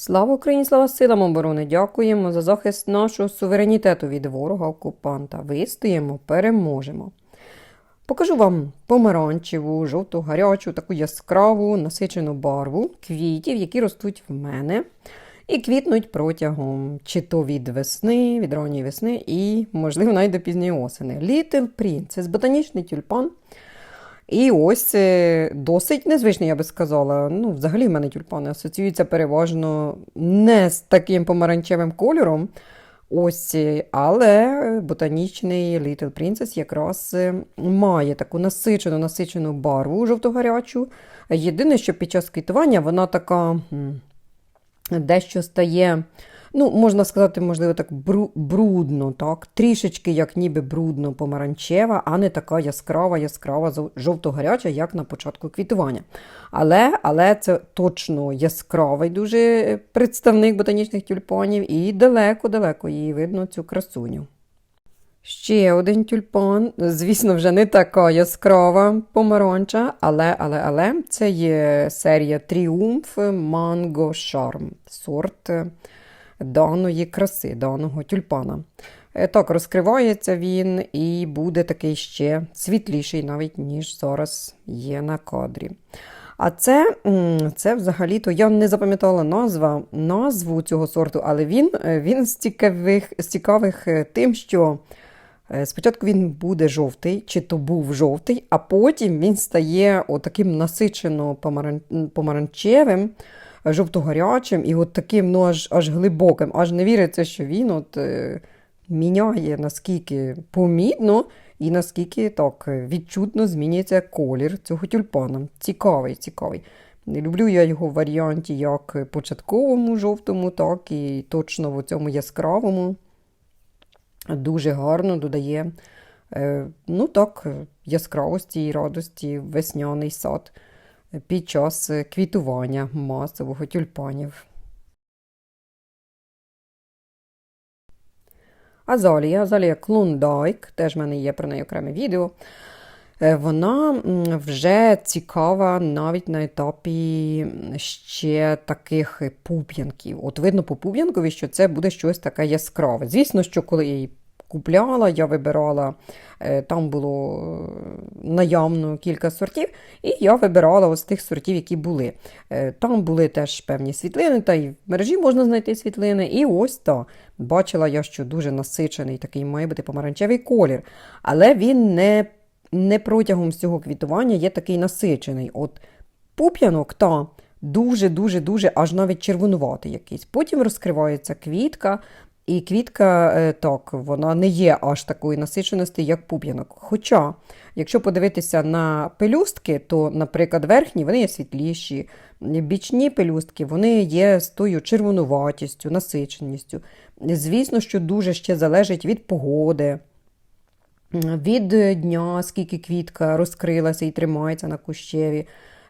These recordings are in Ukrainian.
Слава Україні, слава силам оборони! Дякуємо за захист нашого суверенітету від ворога-окупанта. Вистоїмо, переможемо. Покажу вам помаранчеву, жовту, гарячу, таку яскраву, насичену барву квітів, які ростуть в мене. І квітнуть протягом чи то від весни, від ранньої весни, і, можливо, навіть до пізньої осени. Little Princess, ботанічний тюльпан. І ось досить незвичний, я би сказала. Ну, взагалі в мене тюльпани асоціюються переважно не з таким помаранчевим кольором. Ось, але ботанічний Little Princess якраз е, має таку насичену, насичену барву жовто-гарячу. Єдине, що під час квітування вона така дещо стає. Ну, можна сказати, можливо, так бру- брудно, так? трішечки, як ніби брудно помаранчева, а не така яскрава, яскрава, жовто-гаряча, як на початку квітування. Але, але це точно яскравий дуже представник ботанічних тюльпанів, і далеко-далеко її видно цю красуню. Ще один тюльпан, звісно, вже не така яскрава помаранча, але, але, але це є серія Тріумф Mango Charm, сорт даної краси, даного тюльпана. Е, Так, розкривається він і буде такий ще світліший, навіть ніж зараз є на кадрі. А це, це взагалі-то я не запам'ятала назва, назву цього сорту, але він, е, він з цікавих, з цікавих е, тим, що спочатку він буде жовтий, чи то був жовтий, а потім він стає отаким насичено помаранчевим. Жовто-гарячим і от таким ну, аж, аж глибоким. Аж не віриться, що він от, е, міняє наскільки помітно і наскільки так відчутно змінюється колір цього тюльпана. Цікавий, цікавий. Люблю я його в варіанті як початковому жовтому, так і точно в цьому яскравому. Дуже гарно додає е, ну так, яскравості і радості весняний сад під час квітування масового тюльпанів. Азалія, Азалія Клондайк, теж в мене є про неї окреме відео. Е, Вона вже цікава навіть на етапі ще таких пуп'янків. От видно по пуп'янкові, що це буде щось таке яскраве. Звісно, що коли її купляла, я вибирала, е, там було е, наявно кілька сортів, і я вибирала ось тих сортів, які були. Е, Там були теж певні світлини, та й в мережі можна знайти світлини. І ось та бачила я, що дуже насичений такий має бути помаранчевий колір. Але він не, не протягом всього квітування є такий насичений. От пуп'янок та дуже-дуже-дуже аж навіть червонуватий якийсь. Потім розкривається квітка, і квітка, е, так, вона не є аж такої насиченості, як пуп'янок. Хоча, якщо подивитися на пелюстки, то, наприклад, верхні вони є світліші, бічні пелюстки вони є з тою червонуватістю, насиченістю. Звісно, що дуже ще залежить від погоди, від дня, скільки квітка розкрилася і тримається на кущеві.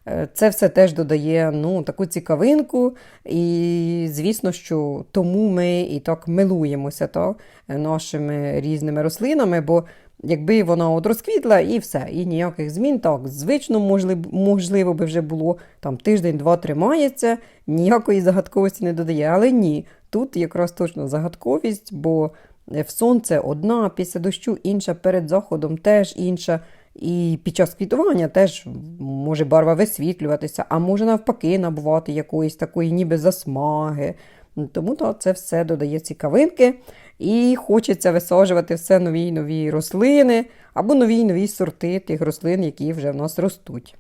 Е, Це все теж додає ну, таку цікавинку, і звісно, що тому ми і так милуємося так, нашими різними рослинами, бо якби вона от розквітла і все, і ніяких змін, так, звично, можливо, можливо би вже було там тиждень-два тримається, ніякої загадковості не додає. Але ні, тут якраз точно загадковість, бо в сонце одна, після дощу інша, перед заходом теж інша. І під час квітування теж може барва висвітлюватися, а може навпаки набувати якоїсь такої ніби засмаги. Тому то це все додає цікавинки. І хочеться висаджувати все нові й нові рослини або нові й нові сорти тих рослин, які вже в нас ростуть.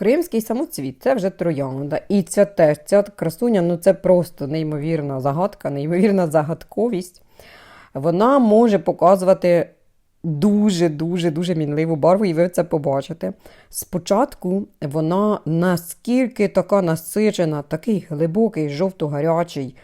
Кримський самоцвіт це вже троянда. І ця теж ця красуня ну це просто неймовірна загадка, неймовірна загадковість. Вона може показувати дуже-дуже дуже мінливу барву, і ви це побачите. Спочатку вона наскільки така насичена, такий глибокий, жовто-гарячий,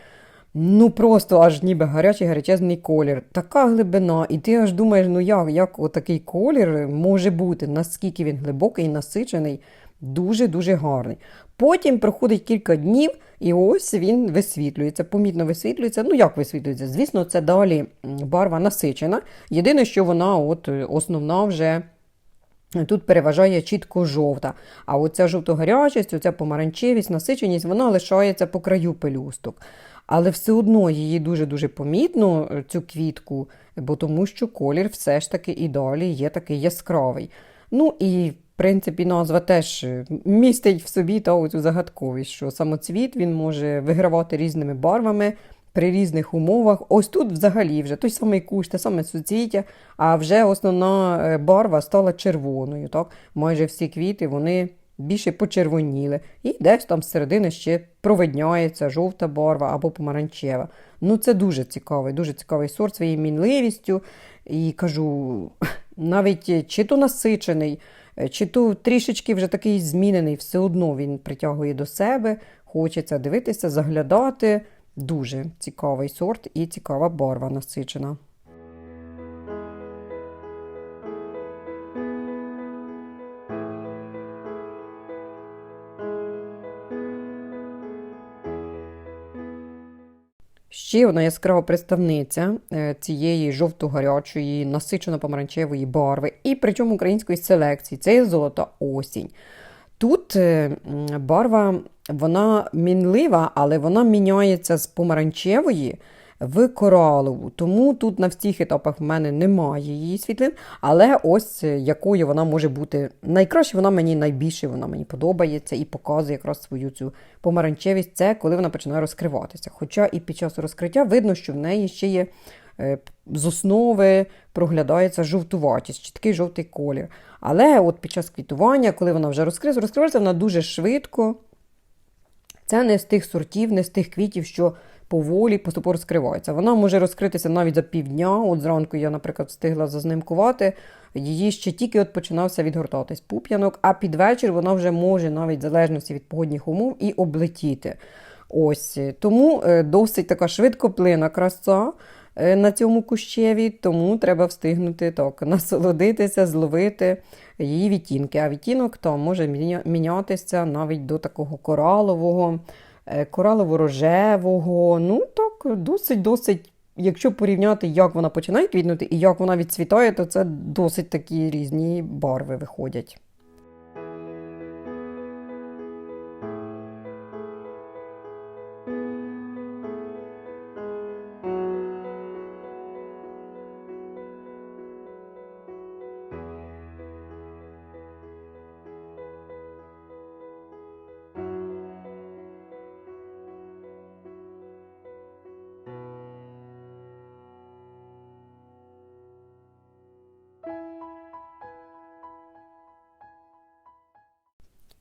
ну просто аж ніби гарячий гарячезний колір. Така глибина, і ти аж думаєш, ну як, як отакий колір може бути, наскільки він глибокий насичений, дуже-дуже гарний. Потім проходить кілька днів, і ось він висвітлюється, помітно висвітлюється. Ну, як висвітлюється? Звісно, це далі барва насичена. Єдине, що вона от е, основна вже. Тут переважає чітко жовта. А оця жовто-гарячість, оця помаранчевість, насиченість, вона лишається по краю пелюсток. Але все одно її дуже-дуже помітно, е, цю квітку, бо тому що колір все ж таки і далі є такий яскравий. Ну і, принципі, назва теж е, містить в собі та цю загадковість, що самоцвіт він може вигравати різними барвами при різних умовах. Ось тут взагалі вже той самий кущ, те саме суцвіття, а вже основна е, барва стала червоною. Так? Майже всі квіти вони більше почервоніли. І десь там зсередини ще провидняється жовта барва або помаранчева. Ну, це дуже цікавий, дуже цікавий сорт своєю мінливістю. І кажу, навіть е, чи то насичений, чи то трішечки вже такий змінений, все одно він притягує до себе, хочеться дивитися, заглядати. Дуже цікавий сорт і цікава барва насичена. Ще одна яскрава представниця е, цієї жовто-гарячої, насичено-помаранчевої барви, і причому української селекції це золота осінь. Тут е, барва вона мінлива, але вона міняється з помаранчевої в коралову. Тому тут на всіх етапах в мене немає її світлин, але ось е, якою вона може бути найкраще, вона мені найбільше вона мені подобається і показує якраз свою цю помаранчевість. Це коли вона починає розкриватися. Хоча і під час розкриття видно, що в неї ще є е, з основи проглядається жовтуватість, чіткий жовтий колір. Але от під час квітування, коли вона вже розкриється, розкривається вона дуже швидко. Це не з тих сортів, не з тих квітів, що поволі поступово розкриваються. Вона може розкритися навіть за півдня. От зранку я, наприклад, встигла зазнимкувати. Її ще тільки от починався відгортатись пуп'янок, а під вечір вона вже може, навіть в залежності від погодних умов, і облетіти. Ось Тому е, досить така швидкоплина краса е, на цьому кущеві, тому треба встигнути так, насолодитися, зловити її відтінки. А відтінок там може мінятися навіть до такого коралового, коралово-рожевого. Ну так, досить-досить. Якщо порівняти, як вона починає квітнути і як вона відцвітає, то це досить такі різні барви виходять.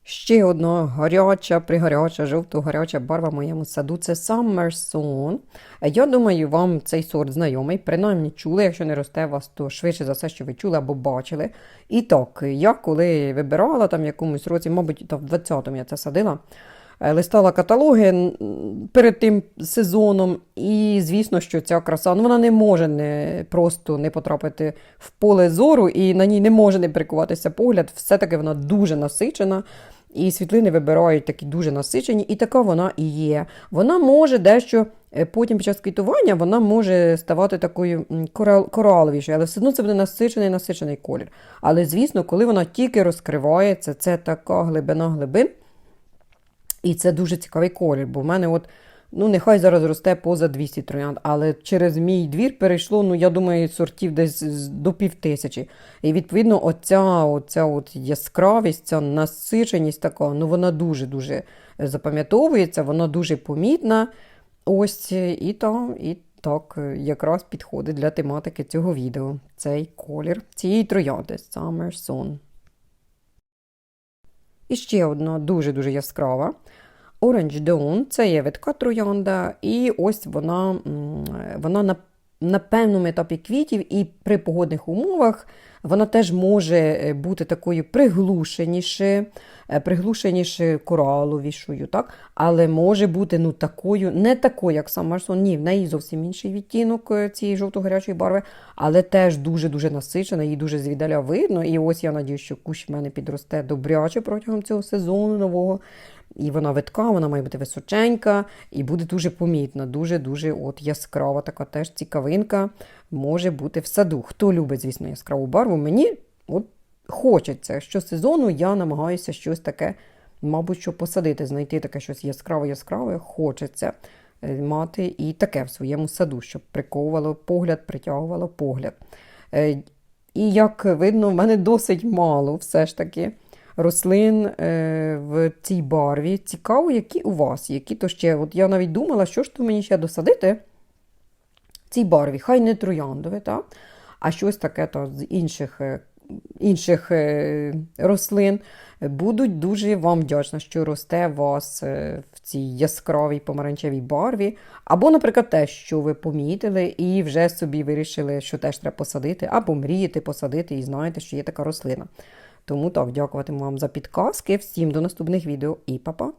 Ще одна гаряча, пригаряча, жовто-гаряча барва в моєму саду це Summer Sun. Я думаю, вам цей сорт знайомий, принаймні чули, якщо не росте вас, то швидше за все, що ви чули або бачили. І так, я коли вибирала там в якомусь році, мабуть, в 20-му я це садила, е, листала каталоги перед тим сезоном, і звісно, що ця краса ну, вона не може не, просто не потрапити в поле зору, і на ній не може не прикуватися погляд. Все-таки вона дуже насичена. І світлини вибирають такі дуже насичені, і така вона і є. Вона може дещо е, потім під час квітування вона може ставати такою кораловішою, але все одно це буде насичений насичений колір. Але, звісно, коли вона тільки розкривається, це така глибина глибин. І це дуже цікавий колір, бо в мене от, ну нехай зараз росте поза 200 троянд, але через мій двір перейшло, ну я думаю, сортів десь до півтисячі. І відповідно, оця, оця от яскравість, ця насиченість така, ну вона дуже-дуже запам'ятовується, вона дуже помітна. Ось і там, і так якраз підходить для тематики цього відео. Цей колір цієї троянди Summer Sun. І ще одна дуже-дуже яскрава. Orange Dawn – це є видка троянда, і ось вона, вона на на певному етапі квітів і при погодних умовах вона теж може е, бути такою приглушеніше, приглушеніше кораловішою, так? але може бути ну, такою, не такою, як сам Марсон, ні, в неї зовсім інший відтінок е, цієї жовто-гарячої барви, але теж дуже-дуже насичена, її дуже звідаля видно. І ось я надію, що кущ в мене підросте добряче протягом цього сезону нового. І вона витка, вона має бути височенька і буде дуже помітна, дуже-дуже от яскрава, така теж цікавинка може бути в саду. Хто любить, звісно, яскраву барву, мені от хочеться. Щосезону я намагаюся щось таке, мабуть, що посадити, знайти таке щось яскраве-яскраве, хочеться е, мати і таке в своєму саду, щоб приковувало погляд, притягувало погляд. Е, І як видно, в мене досить мало все ж таки рослин е, в цій барві. Цікаво, які у вас, які то ще. От я навіть думала, що ж то мені ще досадити в цій барві. Хай не трояндове, так? а щось таке то з інших, е, інших е, рослин. Будуть дуже вам вдячна, що росте у вас в цій яскравій помаранчевій барві. Або, наприклад, те, що ви помітили і вже собі вирішили, що теж треба посадити, або мрієте посадити і знаєте, що є така рослина. Тому так, дякуватиму вам за підказки. Всім до наступних відео і па-па!